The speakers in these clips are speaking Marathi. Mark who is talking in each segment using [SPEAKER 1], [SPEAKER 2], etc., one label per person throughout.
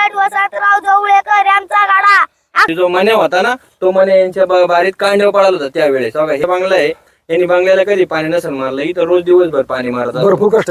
[SPEAKER 1] गट वसंतराव जवळेकर यांचा गाडा.
[SPEAKER 2] जो मने होता ना तो मने यांच्या ब- बारीत कांड्यावर पडाला होता त्यावेळेस. बघा हे बांगला आहे. यांनी बांगल्याला कधी पाणी नसेल मारलं. इथं रोज दिवसभर पाणी मारत.
[SPEAKER 3] भरपूर कष्ट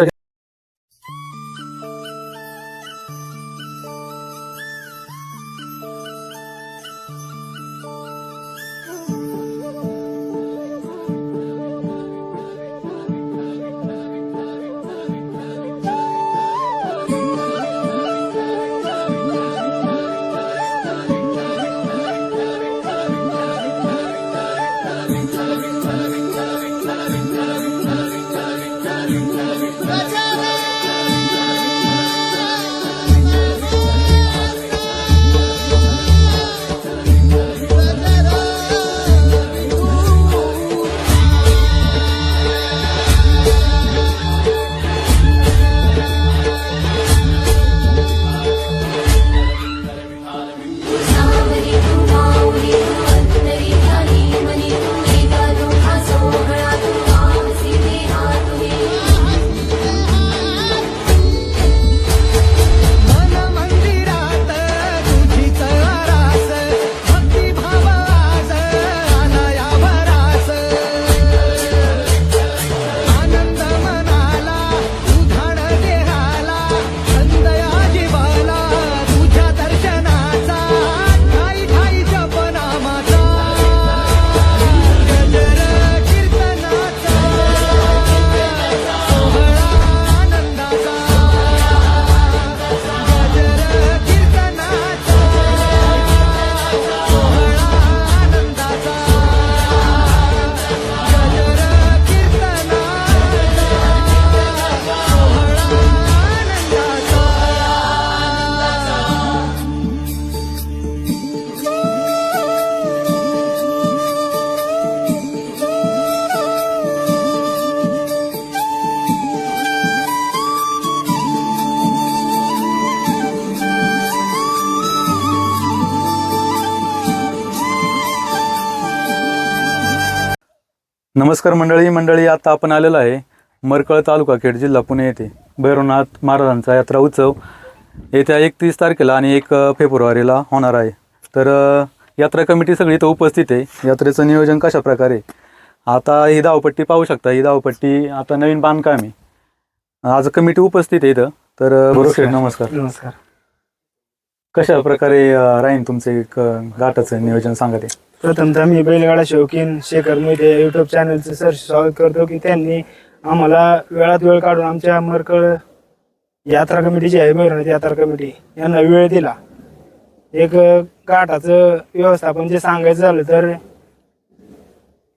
[SPEAKER 4] नमस्कार मंडळी मंडळी आता आपण आलेलो आहे मरकळ तालुका खेड जिल्हा पुणे येथे. भैरवनाथ महाराजांचा यात्रा उत्सव येत्या एकतीस तारखेला आणि एक फेब्रुवारीला होणार आहे. तर यात्रा कमिटी सगळी इथं उपस्थित आहे. यात्रेचं नियोजन कशा प्रकारे आता ही धावपट्टी पाहू शकता. ही धावपट्टी आता नवीन बांधकाम आहे. आज कमिटी उपस्थित आहे इथं. तर शेठ नमस्कार.
[SPEAKER 3] नमस्कार.
[SPEAKER 4] कशा प्रकारे राहीन तुमचं एक गाठाचं नियोजन सांगा ते
[SPEAKER 3] प्रथमतः मी बैलगाडा शौकीन शेखर मोहिते युट्यूब चॅनलचं सर स्वागत करतो की त्यांनी आम्हाला वेळात वेळ काढून आमच्या मरकळ यात्रा कमिटी जी आहे भैरवनाथ यात्रा कमिटी यांना वेळ दिला. एक काठाचं व्यवस्थापन जे सांगायचं झालं तर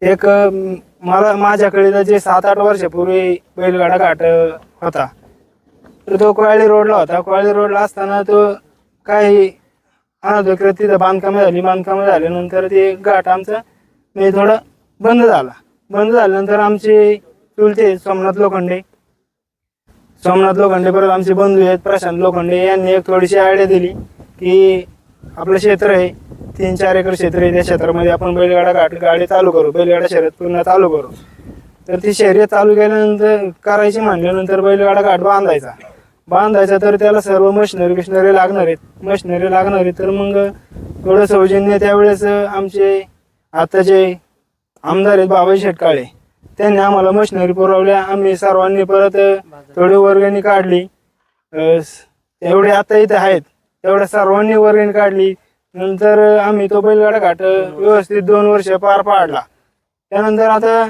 [SPEAKER 3] एक मला माझ्याकडे जे सात आठ वर्षापूर्वी बैलगाडा घाट होता तर तो कोयाळी रोडला होता. कोयाळी रोडला असताना तो काही हा अनाधिकृत तिथं बांधकामं झाली बांधकामं झाल्यानंतर ते घाट आमचं म्हणजे थोडं बंद झाला. बंद झाल्यानंतर आमचे चुलते सोमनाथ लोखंडे. सोमनाथ लोखंडे परत आमचे बंधू आहेत प्रशांत लोखंडे. यांनी एक थोडीशी आयडिया दिली की आपलं क्षेत्र आहे तीन चार एकर क्षेत्र आहे. त्या क्षेत्रामध्ये आपण बैलगाडा घाट गाडी चालू करू. बैलगाडा शर्यत पुन्हा चालू करू. तर ती शर्यत चालू केल्यानंतर करायची म्हणल्यानंतर बैलगाडा घाट बांधायचा. बांधायचा तर त्याला सर्व मशिनरी बिशनरी लागणार आहेत. मशिनरी लागणार आहेत तर मग थोडं सौजन्य त्यावेळेस आमचे आताचे आमदार आहेत बाबाजी शेटकाळे त्यांनी आम्हाला मशिनरी पुरवल्या. आम्ही सर्वांनी परत थोडी वर्गणी काढली. एवढे आता इथे आहेत. तेवढ्या सर्वांनी वर्गणी काढली. नंतर आम्ही तो बैलगाडा घाट व्यवस्थित दोन वर्ष पार पाडला. त्यानंतर आता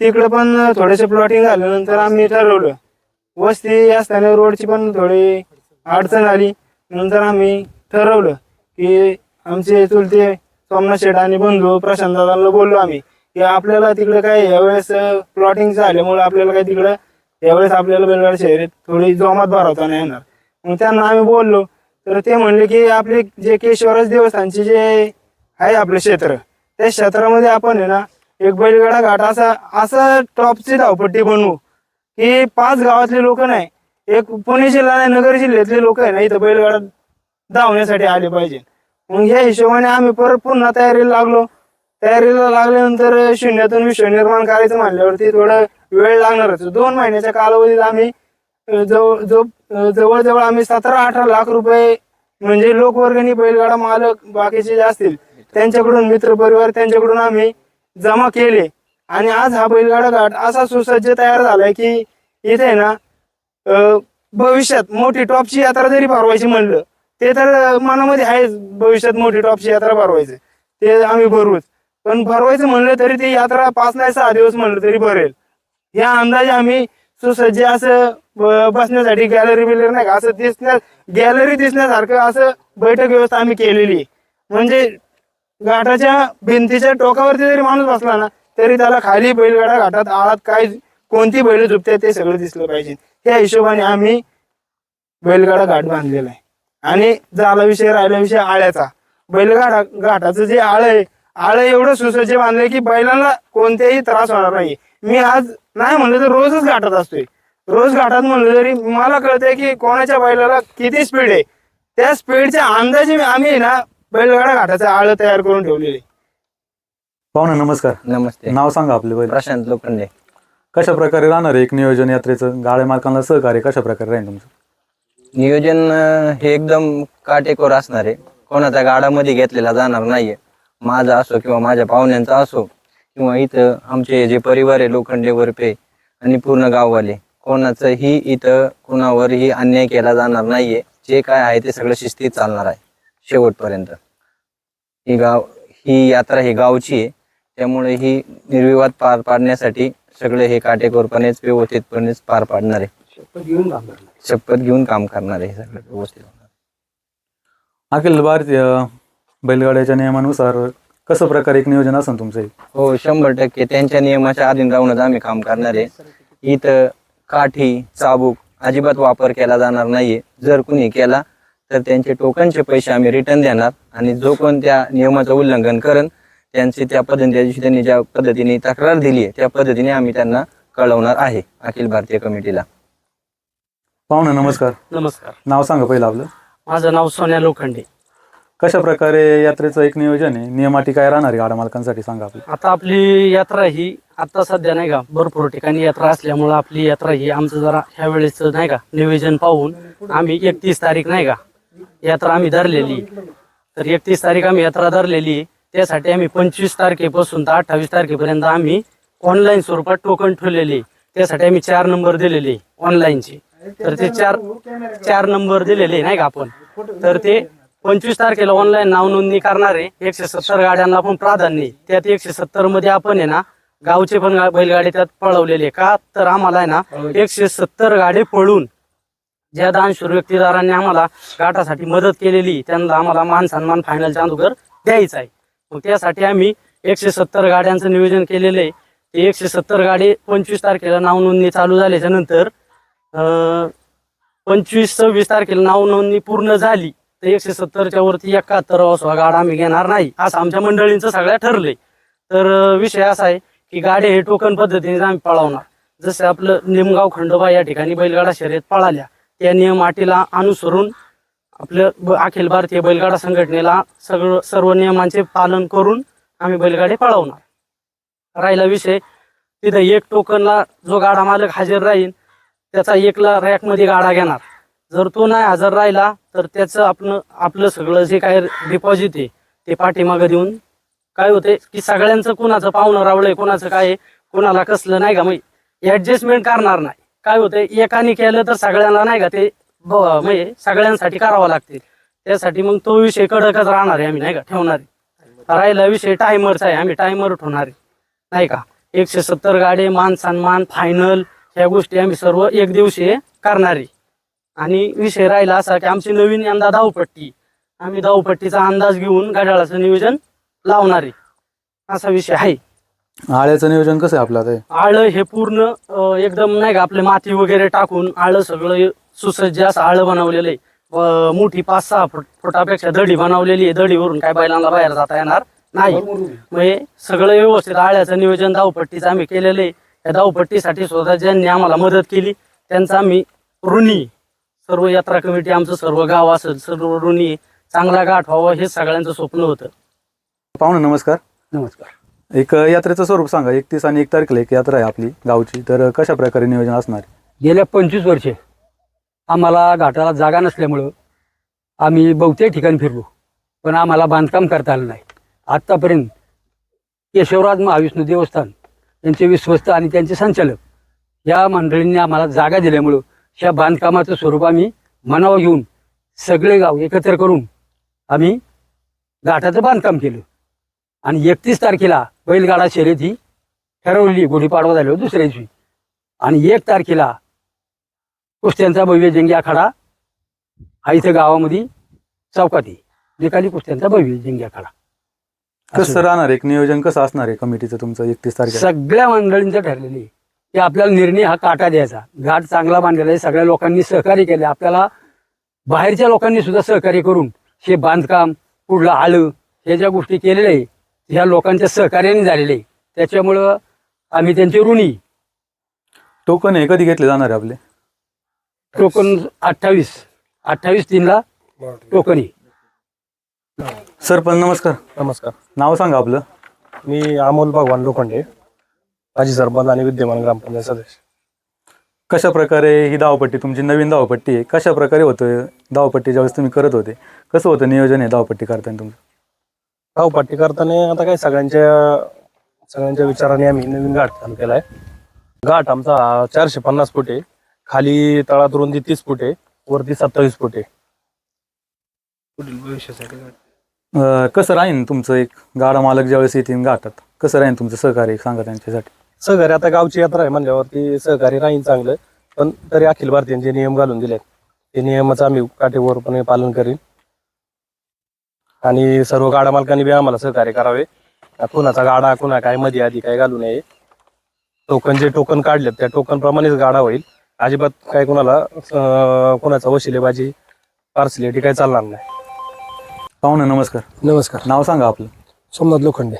[SPEAKER 3] तिकडं पण थोडेसे प्लॉटिंग झाल्यानंतर आम्ही ठरवलं वस्ती असताना रोडची पण थोडी अडचण आली. नंतर आम्ही ठरवलं की आमचे चुलते सोमनाथ शेठ आणि बंधू प्रशांत दादांना बोललो आम्ही की आपल्याला तिकडे काय यावेळेस प्लॉटिंग झाल्यामुळे आपल्याला काय तिकडं यावेळेस आपल्याला बेलगाड शहरात थोडी जोमात भरवता नाही येणार. मग त्यांना आम्ही बोललो. तर ते म्हणले की आपले जे केशवराज देवस्थानचे जे आहे आपलं क्षेत्र त्या क्षेत्रामध्ये आपण आहे ना एक बैलगाडा घाट असा असा टॉपची धावपट्टी बनवू. ही पाच गावातले लोक नाही एक पुणे जिल्हा नाही नगर जिल्ह्यातले लोक आहे ना इथं बैलगाडा धावण्यासाठी आले पाहिजे. मग या हिशोबाने आम्ही परत पुन्हा तयारीला लागलो. तयारीला लागल्यानंतर शून्यातून विश्व निर्माण करायचं म्हणल्यावरती थोडा वेळ लागणारच दोन महिन्याच्या कालावधीत आम्ही जवळ जवळजवळ आम्ही सतरा अठरा लाख रुपये म्हणजे लोकवर्गणी बैलगाडा मालक बाकीचे जे असतील त्यांच्याकडून मित्र परिवार त्यांच्याकडून आम्ही जमा केले. आणि आज हा बैलगाडा घाट असा सुसज्ज तयार झालाय की इथे आहे ना भविष्यात मोठी टॉपची यात्रा जरी भरवायची म्हणलं ते तर मनामध्ये आहेच भविष्यात मोठी टॉपची यात्रा भरवायची. ते आम्ही भरूच. पण भरवायचं म्हणलं तरी ती यात्रा पाच नाही सहा दिवस म्हणलं तरी भरेल. या अंदाजे आम्ही सुसज्ज असं ब- बसण्यासाठी गॅलरी बिलरी नाही का असं दिसण्या गॅलरी दिसण्यासारखं असं बैठक व्यवस्था आम्ही केलेली आहे. म्हणजे घाटाच्या भिंतीच्या टोकावरती जरी माणूस बसला ना तरी त्याला खाली बैलगाडा घाटात आळात काय कोणती बैल झुपते ते सगळं दिसलं पाहिजे. त्या हिशोबाने आम्ही बैलगाडा घाट बांधलेला आहे. आणि झाला विषय राहिला विषय आळ्याचा. बैलगाडा घाटाचं जे आळ आहे आळ एवढं सुसज्ज बांधलंय की बैलांना कोणत्याही त्रास होणार नाही. मी आज नाही म्हणलं तर रोजच घाटात असतोय. रोज घाटात म्हणलं तरी मला कळतंय की कोणाच्या बैलाला किती स्पीड आहे. त्या स्पीडच्या अंदाजे आम्ही ना बैलगाडा घाटाचं आळ तयार करून ठेवलेले
[SPEAKER 4] पाहुणे नमस्कार.
[SPEAKER 2] नमस्ते.
[SPEAKER 4] नाव सांगा आपले बैल
[SPEAKER 2] प्रशांत लोखंडे.
[SPEAKER 4] कशा प्रकारे राहणार आहे एक नियोजन यात्रेचं? गाड्या मालकांना सहकार्य कशा प्रकारे राहील तुमचं?
[SPEAKER 2] नियोजन अं, हे एकदम काटेकोर असणार आहे. कोणाचा गाडामध्ये घेतलेला जाणार नाहीये. माझा असो किंवा माझ्या पाहुण्यांचा असो किंवा इथं आमचे जे परिवार आहे लोखंडे वरपे आणि पूर्ण गाववाले कोणाचंही इथं कुणावरही अन्याय केला जाणार नाहीये. जे काय आहे ते सगळं शिस्तीत चालणार आहे शेवटपर्यंत. ही गाव ही यात्रा ही गावची आहे. त्यामुळे ही निर्विवाद पार पाडण्यासाठी सगळे हे काटेकोरपणेच व्यवस्थितपणेच पार पाडणार आहे. शपथ घेऊन काम करणार आहे. हे सगळं व्यवस्थित होणार.
[SPEAKER 4] अखिल भारतीय बैलगाड्याच्या नियमानुसार कसं प्रकारे एक नियोजन असेल तुमचं? हे?
[SPEAKER 2] शंभर टक्के. त्यांच्या नियमाच्या अधीन राहूनच आम्ही काम करणार आहे. इथं काठी चाबूक अजिबात वापर केला जाणार नाहीये. जर कुणी केला तर त्यांचे टोकनचे पैसे आम्ही रिटर्न देणार आणि जो कोण त्या नियमाचं उल्लंघन करण त्यांची त्या पद्धतीने त्या दिवशी त्यांनी ज्या पद्धतीने तक्रार दिली आहे त्या पद्धतीने आम्ही त्यांना कळवणार आहे अखिल भारतीय कमिटीला.
[SPEAKER 4] पाहुणे नमस्कार.
[SPEAKER 5] नमस्कार.
[SPEAKER 4] नाव सांगा पहिलं आपलं.
[SPEAKER 5] माझं नाव सोन्या लोखंडे.
[SPEAKER 4] कशा प्रकारे यात्रेचं एक नियोजन आहे? नियमाटी काय राहणार आहे? गाड्या मालकांसाठी सांगा आपलं.
[SPEAKER 5] आता आपली यात्रा ही आता सध्या नाही का भरपूर ठिकाणी यात्रा असल्यामुळं आपली यात्रा ही आमचं जरा ह्या वेळेस नाही का नियोजन पाहून आम्ही एकतीस तारीख नाही का यात्रा आम्ही धरलेली. तर एकतीस तारीख आम्ही यात्रा धरलेली आहे. त्यासाठी आम्ही पंचवीस तारखेपासून तर अठ्ठावीस तारखेपर्यंत आम्ही ऑनलाईन स्वरूपात टोकन ठेवलेले. त्यासाठी आम्ही चार नंबर दिलेले ऑनलाईनचे तर ते चार चार नंबर दिलेले नाही का आपण? तर ते पंचवीस तारखेला ऑनलाईन नाव नोंदणी करणारे एकशे सत्तर गाड्यांना पण प्राधान्य त्यात एकशे सत्तरमध्ये आपण आहे ना गावचे पण बैलगाडी त्यात पळवलेले का? तर आम्हाला आहे ना एकशे सत्तर गाडी पळून ज्या दानशूर व्यक्तीदारांनी आम्हाला गाठासाठी मदत केलेली त्यांना आम्हाला मान सन्मान फायनल चांदूकर द्यायचा आहे. मग त्यासाठी आम्ही एकशे सत्तर गाड्यांचं नियोजन केलेलं आहे. ते एकशे सत्तर गाडी पंचवीस तारखेला नाव नोंदणी चालू झाल्याच्यानंतर पंचवीस सव्वीस तारखेला नाव नोंदणी पूर्ण झाली तर एकशे सत्तरच्या वरती एकाहत्तर वासवा गाडा आम्ही घेणार नाही असं आमच्या मंडळींचं सगळ्या ठरलंय. तर विषय असा आहे की गाडी हे टोकन पद्धतीने आम्ही पळवणार. जसं आपलं निमगाव खंडोबा या ठिकाणी बैलगाडा शर्यत पळाल्या त्या नियम अटीला अनुसरून आपलं ब- अखिल भारतीय बैलगाडा संघटनेला सगळं सर्व नियमांचे पालन करून आम्ही बैलगाडी पळवणार. राहिला विषय तिथं एक टोकनला जो गाडा मालक हजर राहील त्याचा एकला रॅकमध्ये गाडा घेणार. जर तो नाही हजर राहिला तर त्याचं आपलं आपलं सगळं जे काय डिपॉझिट आहे ते पाठीमागं देऊन काय होते की सगळ्यांचं कुणाचं पाहुणं रावलंय कुणाचं काय आहे, कुणाला कसलं नाही का मग ऍडजस्टमेंट करणार नाही. काय होते एकाने केलं तर सगळ्यांना नाही का ते म्हणजे सगळ्यांसाठी करावं लागते. त्यासाठी मग तो विषय कडकच राहणार आहे आम्ही नाही का? ठेवणार आहे. राहिला विषय टायमरचा आहे आम्ही टायमर ठेवणार आहे. नाही का? एकशे सत्तर गाडे मान सन्मान फायनल ह्या गोष्टी आम्ही सर्व एक दिवशी करणार आहे. आणि विषय राहिला असा की आमची नवीन यंदा धावपट्टी. आम्ही धावपट्टीचा अंदाज घेऊन गाड्याचं नियोजन लावणार आहे. असा विषय आहे.
[SPEAKER 4] आळ्याचं नियोजन कसं आहे आपलं आता हे?
[SPEAKER 5] आळं हे पूर्ण अं, एकदम नाही का आपले माती वगैरे टाकून आळं सगळं सुसज्ज असं आळं बनवलेलं आहे. अं, मोठी पाच सहा फुट फुटापेक्षा दडी बनवलेली आहे. दडीवरून काय बैलांना बाहेर जाता येणार नाही. म्हणजे सगळं व्यवस्थित आळ्याचं नियोजन धावपट्टीचं आम्ही केलेलं आहे. त्या धावपट्टीसाठी सुद्धा ज्यांनी आम्हाला मदत केली त्यांचा आम्ही ऋणी आहे. सर्व यात्रा कमिटी आमचं सर्व गाव असेल सर्व ऋणी आहे. चांगला गाठ व्हावं हे सगळ्यांचं स्वप्न होतं.
[SPEAKER 4] पाहुणे नमस्कार.
[SPEAKER 5] नमस्कार.
[SPEAKER 4] एक यात्रेचं स्वरूप सांगा. एकतीस आणि एक तारखेला एक यात्रा आहे आपली गावची. तर कशा प्रकारे नियोजन असणार?
[SPEAKER 6] गेल्या पंचवीस वर्षे आम्हाला घाटाला जागा नसल्यामुळं आम्ही बहुतेक ठिकाणी फिरलो. पण आम्हाला बांधकाम करता आलं नाही. आत्तापर्यंत केशवराज महाविष्णू देवस्थान त्यांचे विश्वस्त आणि त्यांचे संचालक या मंडळींनी आम्हाला जागा दिल्यामुळं ह्या बांधकामाचं स्वरूप आम्ही मनावर घेऊन सगळे गाव एकत्र करून आम्ही घाटाचं बांधकाम केलं. आणि एकतीस तारखेला बैलगाडा शर्यत ही ठरवली गुढीपाडवा झाल्यावर दुसऱ्या दिवशी आणि एक तारखेला कुस्त्यांचा भव्य जंगी आखाडा हा इथं गावामध्ये चौकात आहे. निकाली कुस्त्यांचा भव्य जंगी आखाडा.
[SPEAKER 4] कसं राहणार एक नियोजन कसं असणार आहे कमिटीचं तुमचं एकतीस तारखेला?
[SPEAKER 6] सगळ्या मंडळींचं ठरलेलं आहे की आपल्याला निर्णय हा काटा द्यायचा. घाट चांगला बांधलेला आहे सगळ्या लोकांनी सहकार्य केले आपल्याला बाहेरच्या लोकांनी सुद्धा सहकार्य करून हे बांधकाम कुठलं आलं हे ज्या गोष्टी केलेल्या आहे ह्या लोकांच्या सहकार्याने झालेले आहे. त्याच्यामुळं आम्ही त्यांचे ऋणी.
[SPEAKER 4] टोकन हे कधी घेतले जाणार आहे आपले?
[SPEAKER 6] टोकन अठ्ठावीस. अठ्ठावीस तीनला टोकन आहे.
[SPEAKER 4] सरपंच नमस्कार.
[SPEAKER 7] नमस्कार.
[SPEAKER 4] नाव सांगा आपलं.
[SPEAKER 7] मी अमोल भगवान लोखंडे माजी सरपंच आणि विद्यमान ग्रामपंचायत सदस्य.
[SPEAKER 4] कशा प्रकारे ही धावपट्टी तुमची नवीन धावपट्टी आहे कशा प्रकारे होतं धावपट्टी ज्यावेळेस तुम्ही करत होते कसं होतं नियोजन आहे धावपट्टी करताना तुमचं?
[SPEAKER 7] धावपट्टी करताना आता काय सगळ्यांच्या सगळ्यांच्या विचाराने आम्ही नवीन घाट चालू केला आहे घाट आमचा चारशे पन्नास फूट आहे. खाली तळात रुंदी तीस फूट आहे. वरती सत्तावीस फूट आहे.
[SPEAKER 3] पुढील भविष्यासाठी गाठ.
[SPEAKER 4] अं, कसं राहीन तुमचं एक गाडा मालक ज्यावेळेस येतील घाटात? कसं राहीन तुमचं सहकार्य सांगा त्यांच्यासाठी.
[SPEAKER 7] सहकारी आता गावची यात्रा आहे म्हणल्यावरती सहकारी राहीन चांगलं. पण तरी अखिल भारतीयांचे नियम घालून दिलेत. ते नियमाचं आम्ही काटेकोरपणे पालन करीन. आणि सर्व गाडा मालकांनी बी आम्हाला सहकार्य करावे. कुणाचा गाडा कुणा काय मध्ये आधी काय घालू नये. टोकन जे टोकन काढलेत त्या टोकन प्रमाणेच गाडा होईल. अजिबात काय कुणाला कुणाचा वशिलेबाजी पार्सलिटी काय चालणार नाही.
[SPEAKER 4] पाहुणे नमस्कार.
[SPEAKER 8] नमस्कार.
[SPEAKER 4] नाव सांगा आपलं.
[SPEAKER 8] सोमनाथ लोखंडे.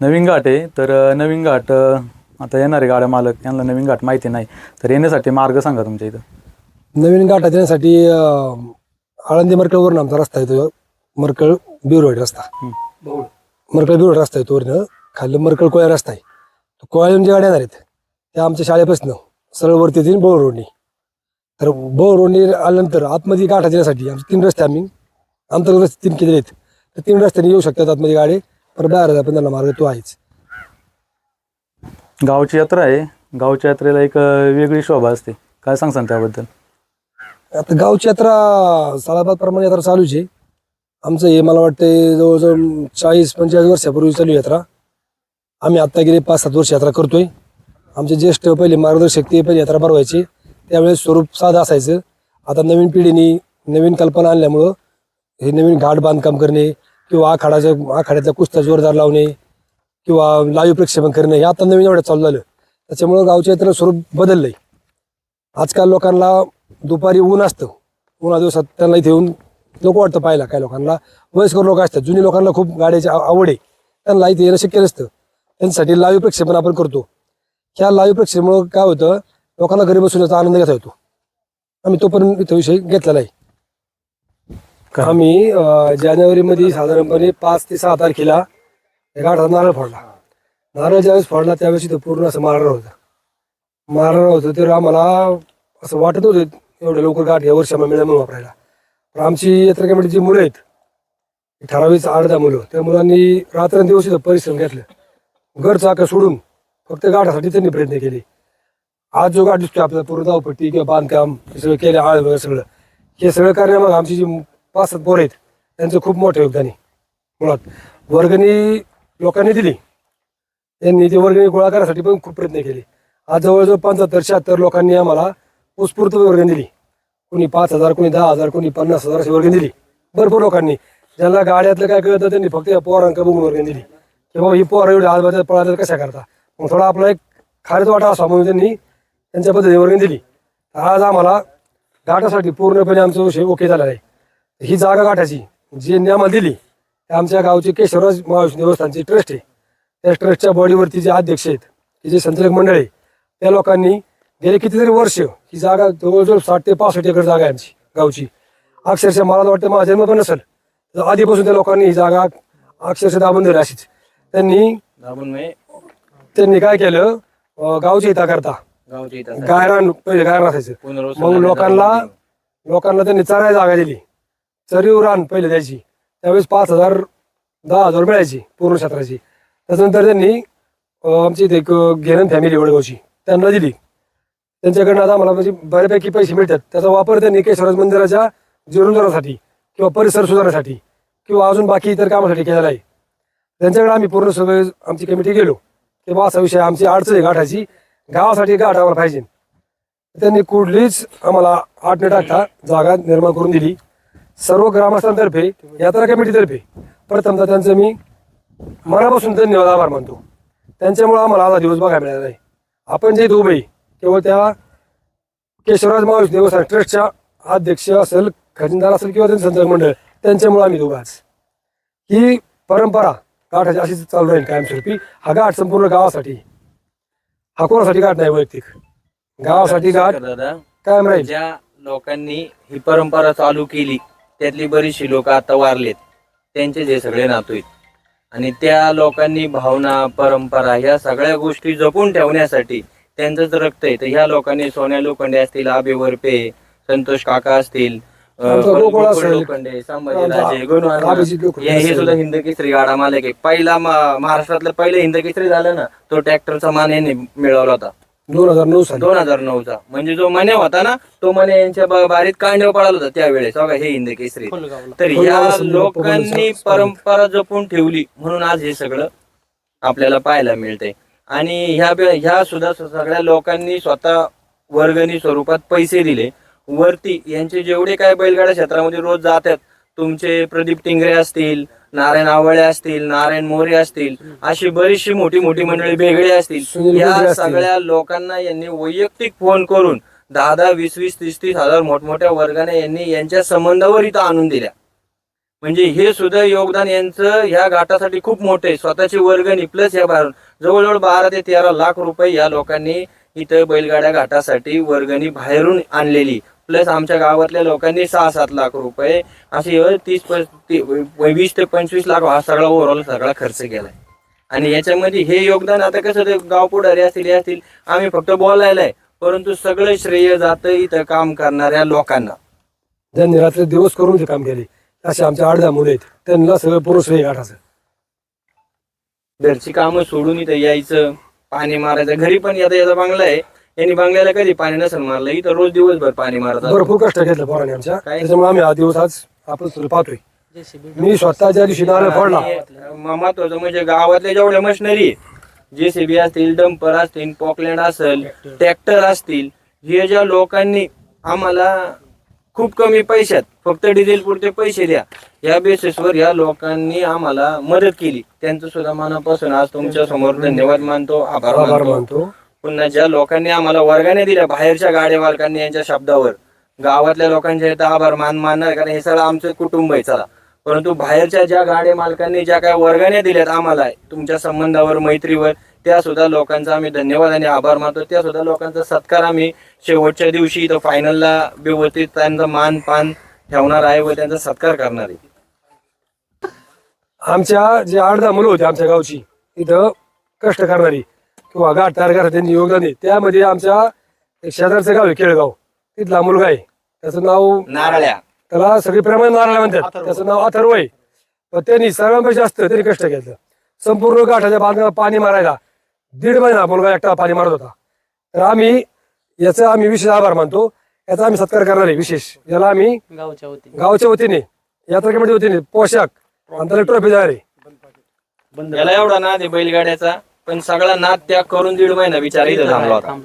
[SPEAKER 4] नवीन घाट आहे तर नवीन घाट आता येणारे गाड्या मालक यांना नवीन घाट माहिती नाही. तर येण्यासाठी मार्ग सांगा तुमच्या इथं.
[SPEAKER 8] नवीन गाठात येण्यासाठी आळंदी मरकळवरून आमचा रस्ता येतो मरकळ बिरोड रस्ता. मरकळ बिरोड रस्ता येतो वरनं खाली मरकळ कोया रस्ता आहे. तो कोयाळून जे गाड्या येणार आहेत त्या आमच्या शाळेपासून सरळ वरती येतील बोळ रोडनी तर बोळ रोडनी आल्यानंतर आतमध्ये गाठात येण्यासाठी आमचे तीन रस्ते आम्ही अंतर्गत रस्ते तीन केलेले आहेत. तर तीन रस्त्याने येऊ शकतात आतमध्ये गाडी. पर बाहेर पण त्यांना मार्ग तो आहेच.
[SPEAKER 4] गावची यात्रा आहे. गावच्या यात्रेला एक वेगळी शोभा असते. काय सांगसान त्याबद्दल?
[SPEAKER 8] आता गावची यात्रा सालाबाद प्रमाणे यात्रा चालूच आहे. आमचं हे मला वाटतं जवळजवळ चाळीस पंचेचाळीस वर्षापूर्वी चालू यात्रा. आम्ही आत्ता गेले पाच सात वर्ष यात्रा करतोय. आमचे ज्येष्ठ पहिले मार्गदर्शक ते पहिले यात्रा भरवायची. त्यावेळेस स्वरूप साधं असायचं. आता नवीन पिढीने नवीन कल्पना आणल्यामुळं हे नवीन घाट बांधकाम करणे किंवा आखाडाचं आखाड्यातला कुस्त्या जोरदार लावणे किंवा लाईव्ह प्रक्षेपण करणे हे आता नवीन एवढं चालू झालं. त्याच्यामुळं गावच्या यात्रा स्वरूप बदललंय. आजकाल लोकांना दुपारी ऊन असतं. उन्हा दिवसात त्यांना इथे येऊन नको वाटतं पाहायला काय लोकांना. वयस्कर लोक असतात जुनी लोकांना खूप गाड्याची आव- आवड आहे. त्यांना इथे येणं शक्य नसतं. त्यांच्यासाठी लाईव्ह प्रक्षेपण आपण करतो. ह्या लाईव्ह प्रक्षेपणामुळे काय होतं? लोकांना घरी बसून याचा आनंद घेता येतो. आम्ही तो पण इथं विषय घेतलेला आहे आम्ही जानेवारीमध्ये साधारणपणे पाच ते सहा तारखेला या गाठात नारळ फोडला. नारळ ज्यावेळेस फोडला त्यावेळेस इथं पूर्ण असं मारणार होतं. मारणार होतं तर आम्हाला असं वाटत होतं एवढं लवकर गाठ या वर्षी आम्हाला मिळेल म्हणून वापरायला. पण आमची यात्रा कमिटीची मुलं आहेत. ती आठ दहा मुलं. त्या मुलांनी रात्रंदिवस इथं परिश्रम घेतलं. घर चाकं सोडून फक्त गाठासाठी त्यांनी प्रयत्न केले. आज जो गाठ दिसतोय आपल्याला पूर्ण धावपट्टी किंवा बांधकाम हे सगळं केलं आळ वगैरे सगळं. हे सगळं करण्यामागे आमची जी पाच सात पोरं आहेत त्यांचं खूप मोठं योगदान. आहे मुळात वर्गणी लोकांनी दिली. त्यांनी ती वर्गणी गोळा करण्यासाठी पण खूप प्रयत्न केले. आज जवळजवळ पंचाहत्तर शहात्तर लोकांनी आम्हाला उत्स्फूर्त वर्गणी दिली. कोणी पाच हजार कोणी दहा हजार कोणी पन्नास हजार अशी वर्गणी दिली. भरपूर लोकांनी. ज्यांना गाड्यातलं काय कळतं त्यांनी फक्त या पोरांक बघून वर्गणी दिली. की बाबा ही पोरं एवढी आज पळायला कशा करता? मग थोडा आपला एक खारीच वाटा असा म्हणून त्यांनी त्यांच्या पद्धतीने वर्गणी दिली. आज आम्हाला घाटासाठी पूर्णपणे आमचा विषय ओके झालेला आहे. ही जागा घाटाची जी आम्हाला दिली आमच्या गावचे केशवराज महाविष्णू देवस्थानचे ट्रस्ट आहे. त्या ट्रस्टच्या बॉडीवरती जे अध्यक्ष आहेत जे संचालक मंडळ आहे त्या लोकांनी गेले कितीतरी वर्ष ही जागा जवळजवळ साठ ते पासष्ट एकर जागा आहे आमची गावची. अक्षरशः मला वाटतं माझा जन्म पण नसेल तर आधीपासून त्या लोकांनी ही जागा अक्षरशः दाबून दिली अशीच. त्यांनी
[SPEAKER 2] दाबून
[SPEAKER 8] त्यांनी काय केलं? गावची हिता करता गायरान पहिले गायरान असायचं. मग लोकांना. लोकांना त्यांनी चरायला जागा दिली. चरीव रान पहिले द्यायची. त्यावेळेस पाच हजार दहा हजार मिळायची पूर्ण क्षेत्राची. त्याच्यानंतर त्यांनी आमची इथे एक घेणं फॅमिली वडगावची. त्यांना दिली. त्यांच्याकडनं आता आम्हाला म्हणजे बऱ्यापैकी पैसे मिळतात. त्याचा वापर त्यांनी केशवराज मंदिराच्या जीर्णोद्धारासाठी किंवा परिसर सुधारण्यासाठी किंवा अजून बाकी इतर कामासाठी केलेला आहे. त्यांच्याकडे आम्ही पूर्ण सगळे आमची कमिटी गेलो. की बा असा विषय आमची अडचण आहे गाठाची गावासाठी गाठ आम्हाला पाहिजे. त्यांनी कुठलीच आम्हाला आठ न टाकता जागा निर्माण करून दिली. सर्व ग्रामस्थांतर्फे यात्रा कमिटीतर्फे प्रथमतः त्यांचं मी मनापासून धन्यवाद आभार मानतो. त्यांच्यामुळं आम्हाला आज दिवस बघायला मिळाला आहे. आपण जे दुबई उभे केवळ त्या केशवराज महावीर देवस्थान ट्रस्टच्या अध्यक्ष असेल खजिनदार असेल किंवा त्यांचं संचालक मंडळ त्यांच्यामुळे आम्ही दोघं आज. ही परंपरा गाठाची अशीच चालू राहील कायमस्वरूपी. हा गाठ संपूर्ण गावासाठी हा कोणासाठी गाठ नाही वैयक्तिक? गावासाठी गाठ
[SPEAKER 2] दादा.
[SPEAKER 8] कायम राहील.
[SPEAKER 2] ज्या लोकांनी ही परंपरा चालू केली त्यातली बरीचशी लोक आता वारलेत. त्यांचे जे सगळे नातू आहेत. आणि त्या लोकांनी भावना परंपरा ह्या सगळ्या गोष्टी जपून ठेवण्यासाठी त्यांचंच रक्त आहे तर ह्या लोकांनी सोन्या लोखंडे असतील आबे वरपे संतोष काका असतील. लोखंडे
[SPEAKER 8] लोखंडे
[SPEAKER 2] हे. सुद्धा हिंद केसरी गाडा मालक आहे. पहिला महाराष्ट्रातलं पहिलं हिंद केसरी झालं ना तो ट्रॅक्टरचा मान यांनी मिळवला होता.
[SPEAKER 8] दोन हजार नऊ
[SPEAKER 2] दोन हजार नऊचा. म्हणजे जो मने होता ना तो मने यांच्या बारीत कांडव पळाला होता त्यावेळेस. बघा हे हिंद केसरी तर
[SPEAKER 8] समजा
[SPEAKER 2] लोकांनी परंपरा जपून ठेवली. म्हणून आज हे सगळं आपल्याला पाहायला मिळतंय. आणि ह्या ह्या सुद्धा सगळ्या लोकांनी स्वतः वर्गणी स्वरूपात पैसे दिले. वरती यांचे जेवढे काय बैलगाडा क्षेत्रामध्ये रोज जातात तुमचे प्रदीप टिंगरे असतील नारायण आवळे असतील नारायण मोरे असतील अशी बरीचशी मोठी मोठी मंडळी वेगळी असतील. या. सगळ्या लोकांना यांनी वैयक्तिक फोन करून दहा दहा वीस वीस तीस तीस हजार मोठमोठ्या वर्गाने यांनी यांच्या संबंधावर इथं आणून दिल्या. म्हणजे हे सुद्धा योगदान यांचं ह्या घाटासाठी खूप मोठे स्वतःची वर्गणी प्लस या बाहेरून जवळजवळ बारा ते तेरा लाख रुपये या लोकांनी इथं बैलगाड्या घाटासाठी वर्गणी बाहेरून आणलेली. प्लस आमच्या गावातल्या लोकांनी सहा सात लाख रुपये असे तीस वीस ते पंचवीस लाख हा सगळा ओव्हरऑल सगळा खर्च केलाय. आणि याच्यामध्ये हे योगदान आता कसं ते गाव पुढारी असतील हे असतील आम्ही फक्त बोलायला आहे परंतु सगळं श्रेय जातं इथं काम करणाऱ्या लोकांना.
[SPEAKER 8] ज्यांनी रात्री दिवस करून ते काम केले. असे आमचे आठ दहा मुले आहेत. त्यांना सगळं पुरुष गाठाचं.
[SPEAKER 2] घरची कामं सोडून इथं यायचं पाणी मारायचं. घरी पण याचा याचा बांगला आहे. यांनी बांगल्याला कधी पाणी नसेल मारलं. इथं रोज दिवसभर पाणी मारत.
[SPEAKER 8] भरपूर कष्ट घेतलं पोरांनी आमच्या.
[SPEAKER 2] काय?
[SPEAKER 8] त्याच्यामुळे आम्ही हा दिवस आज आपण सुरू पाहतोय. मी स्वतः ज्या दिवशी नारळ फोडला.
[SPEAKER 2] आणि महत्वाचं म्हणजे गावातल्या जेवढ्या मशिनरी जेसीबी असतील डंपर असतील पॉकलँड असेल ट्रॅक्टर असतील हे ज्या लोकांनी आम्हाला खूप कमी पैशात फक्त डिझेल पुरते पैसे द्या. या बेसिसवर या लोकांनी आम्हाला मदत केली. त्यांचं सुद्धा मनापासून आज तुमच्यासमोर धन्यवाद मानतो आभार मानतो. पुन्हा ज्या लोकांनी आम्हाला वर्गाने दिल्या बाहेरच्या गाड्या मालकांनी यांच्या शब्दावर गावातल्या लोकांच्या इथं आभार मान मानणार कारण हे सगळं आमचं कुटुंब आहे चला. परंतु बाहेरच्या ज्या गाड्या मालकांनी ज्या काय वर्गाने दिल्यात आम्हाला तुमच्या संबंधावर मैत्रीवर त्या सुद्धा लोकांचा आम्ही धन्यवाद आणि आभार मानतो. त्या सुद्धा लोकांचा सत्कार आम्ही शेवटच्या दिवशी इथं फायनलला व्यवस्थित त्यांचा मान पान ठेवणार आहे व त्यांचा सत्कार करणार आहे.
[SPEAKER 8] आमच्या जे आठ दहा मुलं होती आमच्या गावची इथं कष्ट करणारी किंवा गाठ तयार करणारी त्यांनी योगदान दिले. त्यामध्ये आमच्या शेजारचं गाव आहे केळगाव. तिथला मुलगा आहे. त्याचं नाव
[SPEAKER 2] नारळ्या.
[SPEAKER 8] त्याला सगळी प्रेमाने नारायण म्हणतात. त्याचं नाव अथर्व आहे. पण त्यांनी सर्वांपेक्षा जास्त त्यांनी कष्ट घेतलं. संपूर्ण गाठाच्या बांधकामाला पाणी मारायला दीड महिना मुलगा एकटा पाणी मारत होता. तर आम्ही याचा आम्ही विशेष आभार मानतो. याचा आम्ही सत्कार करणार आहे विशेष. याला आम्ही
[SPEAKER 5] गावच्या वतीने.
[SPEAKER 8] गावच्या वतीने यात्रा कमिटी वतीने पोशाख आणि ट्रॉफी देणार आहे.
[SPEAKER 2] याला एवढा नाद आहे बैलगाड्याचा पण सगळा नाद त्याग करून दीड महिना बिचारा इथं थांबला होता.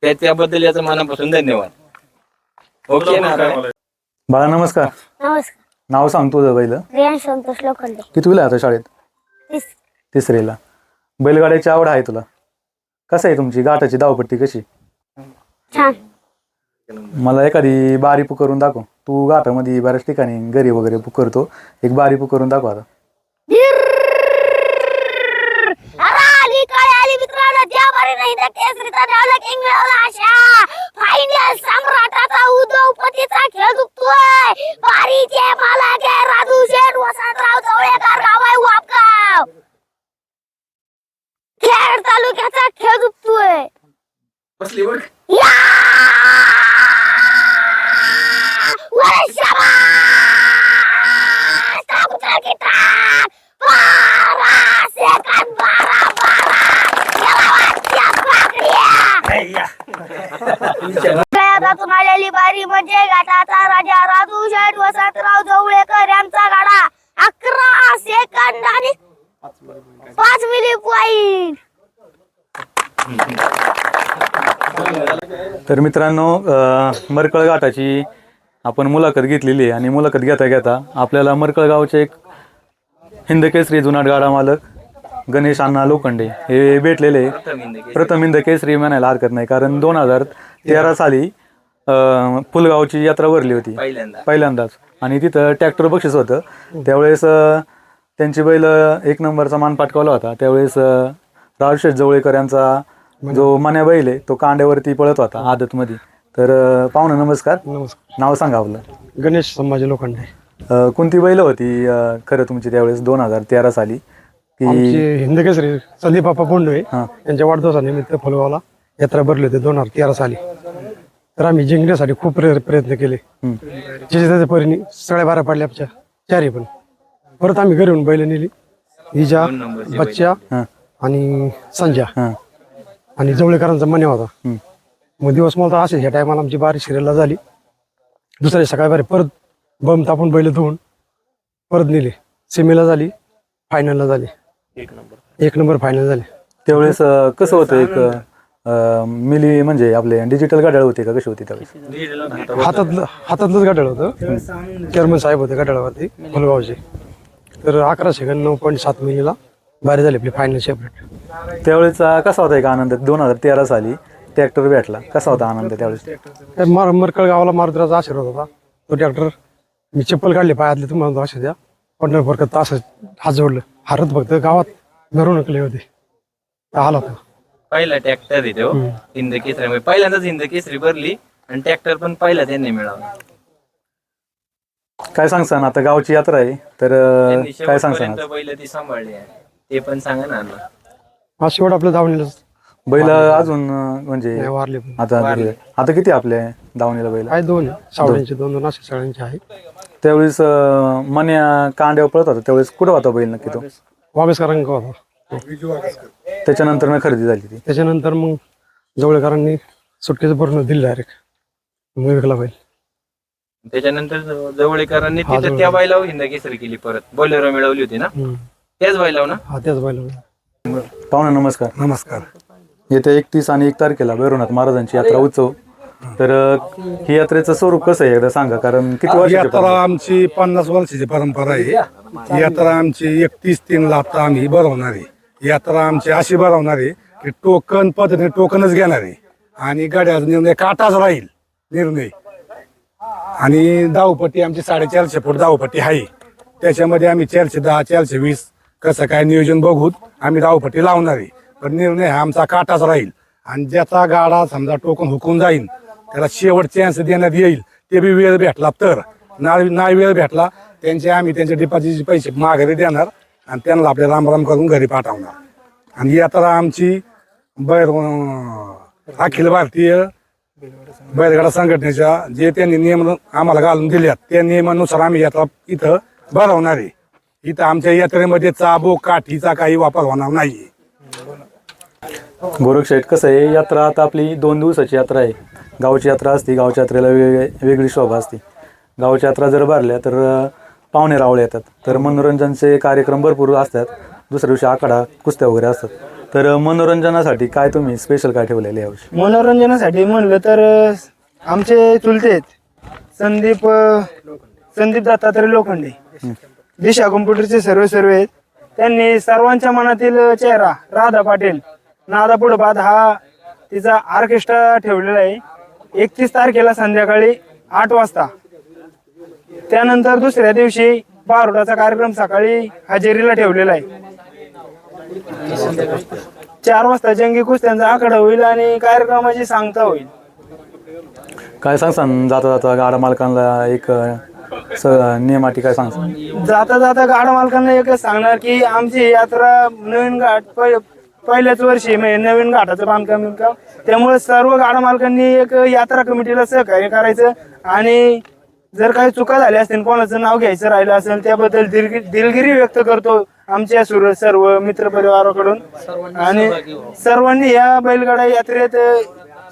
[SPEAKER 2] त्या- त्याबद्दल याचं मनापासून धन्यवाद. ओके ना
[SPEAKER 4] बाळा नमस्कार.
[SPEAKER 1] नमस्कार.
[SPEAKER 4] नाव सांग तुझं पहिलं
[SPEAKER 1] संतोष लोखंडे.
[SPEAKER 4] कितवीला आहे आता शाळेत?
[SPEAKER 1] तीस.
[SPEAKER 4] तिसरीला. बैलगाड्याची आवड आहे तुला. कसं आहे तुमची गाठाची धावपट्टी कशी?
[SPEAKER 1] छान.
[SPEAKER 4] मला एखादी बारी पुकरून दाखव. तू घाटामध्ये बऱ्याच ठिकाणी घरी वगैरे पुकरतो. एक बारी पुकरून दाखव आता.
[SPEAKER 1] केसरीचा डावला किंग मिळवला आशा फायनल सम्राटाचा उद्योगपतीचा खेळ दुखतोय बारीचे मला काय राजू शेठ वसंतराव चवळेकर गाव आहे वापगाव खेड तालुक्याचा खेळ दुखतोय या! वर शाबास! हातातून आलेली बारी म्हणजे घाटाचा राजा राजू शेठ वसंतराव जवळेकर यांचा गाडा अकरा सेकंद आणि पाच मिली पॉईंट
[SPEAKER 4] तर मित्रांनो मरकळ घाटाची आपण मुलाखत घेतलेली आहे आणि मुलाखत घेता घेता आपल्याला मरकळ गावचे एक हिंदकेसरी जुनाट गाडा मालक गणेश अण्णा लोखंडे हे भेटलेले. प्रथम हिंद केसरी म्हणायला हरकत नाही कारण दोन हजार तेरा साली फुलगावची यात्रा भरली होती.
[SPEAKER 2] पहिल्यांदा.
[SPEAKER 4] पहिल्यांदाच. आणि तिथं ट्रॅक्टर बक्षीस होतं. त्यावेळेस त्यांची बैल एक नंबरचा मान पाटकावला होता. त्यावेळेस राजशेठ जवळेकर यांचा जो मन्या बैल आहे तो कांड्यावरती पळत होता आदतमध्ये. तर अ, पाहुणे नमस्कार.
[SPEAKER 9] नमस्कार.
[SPEAKER 4] नाव सांगा आपलं.
[SPEAKER 9] गणेश संभाजी लोखंडे.
[SPEAKER 4] अ, कोणती बैल होती? अ, खरं तुमची त्यावेळेस दोन हजार तेरा साली. की
[SPEAKER 9] आमचे हिंदकेसरी संदीप बाप्पा पोंडवे
[SPEAKER 4] हां.
[SPEAKER 9] यांच्या वाढदिवसानिमित्त फुलगावला यात्रा भरली होती दोन हजार तेरा साली. तर आम्ही जिंकण्यासाठी खूप प्रय- प्रयत्न केले.
[SPEAKER 4] हं.
[SPEAKER 9] ज्याच्या त्याच्या परीने सगळ्या बारा पाडल्या आमच्या चारही पण. परत आम्ही घरी येऊन बैल नेली. हिजा बच्चा
[SPEAKER 4] हां.
[SPEAKER 9] आणि संजा.
[SPEAKER 4] हां.
[SPEAKER 9] आणि जवळेकरांचा मने होता. मग दिवस मला असे ह्या टायमाला आमची बारी शिरेला झाली. दुसऱ्या सकाळी बारी परत बम तापून बैल धुवून परत नेले. सेमीला झाली फायनलला झाली. एक नंबर फायनल झाले.
[SPEAKER 4] त्यावेळेस अ, कसं होतं एक अ, मिली म्हणजे आपले डिजिटल गाड्या होते का? कशी होती त्यावेळेस?
[SPEAKER 9] हातातलं हातातलंच गाठळ होतं. चेअरमन साहेब होते गाठळावरती फुलगावचे. तर अकरा सेकंद नऊ पॉईंट सात मिनिटला बारी झाली आपली फायनल सेपरेट
[SPEAKER 4] त्यावेळेस अ, कसा होता एक आनंद? दोन हजार तेरा साली ट्रॅक्टर भेटला. कसा होता आनंद त्यावेळेस?
[SPEAKER 9] मार मरकळ गावाला मारुतीचा आशीर्वाद होता. तो ट्रॅक्टर मी चप्पल काढली पायातले तुम्हाला असे द्या पंढरपूर का तास हात जोडलं. हारत फक्त गावात मिरवणुकले होते. आला होता.
[SPEAKER 2] पहिला ट्रॅक्टर आहे तो. हिंद केसरी. पहिल्यांदाच हिंद केसरी भरली आणि ट्रॅक्टर पण पहिला त्यांनी मिळवला.
[SPEAKER 4] काय सांगसान आता? गावची यात्रा आहे. तर अ,
[SPEAKER 2] त्यांनी
[SPEAKER 4] काय सांगसान?
[SPEAKER 2] शेवटपर्यंत बैल ती सांभाळली आहे. ते पण सांगा ना अण्णा.
[SPEAKER 9] हा शेवट आपल्या धावणीला
[SPEAKER 4] बैल अजून अ, म्हणजे
[SPEAKER 9] वारले पण.
[SPEAKER 4] आता आता किती आपले दावणीला बैल?
[SPEAKER 9] आहे दोन. सावड्यांचे दोन. दोन असे सगळ्यांचे आहे.
[SPEAKER 4] त्यावेळेस अ, मन्या कांड्यावर पळत होता त्यावेळेस कुठं होता बैल नक्की तो?
[SPEAKER 9] वागसकरांक होता.
[SPEAKER 4] त्याच्यानंतर न खरेदी झाली ती.
[SPEAKER 9] त्याच्यानंतर मग जवळकरांनी सुटकेचं पूर्ण दिलं डायरेक्ट मग विकला बैल.
[SPEAKER 2] त्याच्यानंतर जवळेकरांनी तिथं त्या बैलावर हिंद केसरी केली परत. बोलेरो मिळवली होती ना?
[SPEAKER 9] हम्म.
[SPEAKER 2] त्याच ना?
[SPEAKER 9] हा त्याच
[SPEAKER 4] पाहुणा नमस्कार.
[SPEAKER 9] नमस्कार.
[SPEAKER 4] येत्या एकतीस आणि एक तारखेला भैरवनाथ महाराजांची यात्रा उत्सव. तर अ, ही यात्रेचं स्वरूप कसं आहे एकदा सांगा? कारण किती वर्षाची
[SPEAKER 10] यात्रा आमची पन्नास वर्षाची परंपरा आहे. ही यात्रा आमची एकतीस तीन ला आता आम्ही भरवणार आहे. यात्रा आमची अशी भरवणार आहे की टोकन पद्धतीने टोकनच घेणार आहे. आणि गाड्याचा निर्णय काटाच राहील निर्णय. आणि धावपट्टी आमची साडेचारशे फूट धावपट्टी आहे. त्याच्यामध्ये आम्ही चारशे दहा चारशे वीस कसं काय नियोजन बघून आम्ही धावपट्टी लावणार आहे. पण निर्णय हा आमचा काटाच राहील. आणि ज्याचा गाडा समजा टोकन हुकून जाईल त्याला शेवट चान्स देण्यात येईल ते बी वेळ भेटला तर. नाही नाही वेळ भेटला त्यांचे आम्ही त्यांच्या डिपॉझिटचे पैसे माघारी देणार आणि त्यांना आपले रामराम करून घरी पाठवणार. आणि यात्रा आमची बैर अखिल भारतीय बैलगाडा संघटनेच्या जे त्यांनी नियम आम्हाला घालून दिल्यात त्या नियमानुसार आम्ही यात्रा इथं भरवणार आहे. इथं आमच्या यात्रेमध्ये चाबूक काठीचा काही वापर होणार नाही.
[SPEAKER 4] गोरखशेठ कसं आहे? यात्रा आता आपली दोन दिवसाची यात्रा आहे. गावची यात्रा असते गावच्या यात्रेला वेग वेगळी शोभा असते. गावची यात्रा जर भरल्या तर पाहुणे रावळे येतात. तर मनोरंजनचे कार्यक्रम भरपूर असतात. दुसऱ्या दिवशी आखाडा कुस्त्या वगैरे असतात. तर मनोरंजनासाठी काय तुम्ही स्पेशल काय ठेवलेले यावर्षी?
[SPEAKER 3] मनोरंजनासाठी म्हणलं तर आमचे चुलते आहेत. संदीप संदीप दत्तात्रय लोखंडे. दिशा कम्प्युटरचे सर्व सर्व आहेत. त्यांनी सर्वांच्या मनातील चेहरा राधा पाटील नादा पुढे हा तिचा ऑर्केस्ट्रा ठेवलेला आहे. एकतीस तारखेला संध्याकाळी आठ वाजता. त्यानंतर दुसऱ्या दिवशी बारोडाचा कार्यक्रम सकाळी हजेरीला ठेवलेला आहे. चार वाजता जंगी कुस्त्यांचा आकडा होईल आणि कार्यक्रमाची सांगता होईल.
[SPEAKER 4] काय सांग. जाता जाता गाडा मालकांना एक स नियमाटी काय सांगसान
[SPEAKER 3] जाता जाता गाड मालकांना एकच सांगणार की आमची यात्रा नवीन घाट पहि- पहिल्याच वर्षी म्हणजे नवीन घाटाचं बांधकाम बिंधकाम. त्यामुळे सर्व गाड मालकांनी एक यात्रा कमिटीला सहकार्य करायचं आणि जर काही चुका झाल्या असतील कोणाचं नाव घ्यायचं राहिलं असेल त्याबद्दल दिलगि दिलगिरी व्यक्त करतो आमच्या सुर सर्व मित्र परिवाराकडून आणि सर्वांनी या बैलगाडा यात्रेत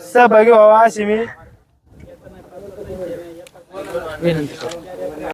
[SPEAKER 3] सहभागी व्हावा अशी मी
[SPEAKER 5] विनंती करतो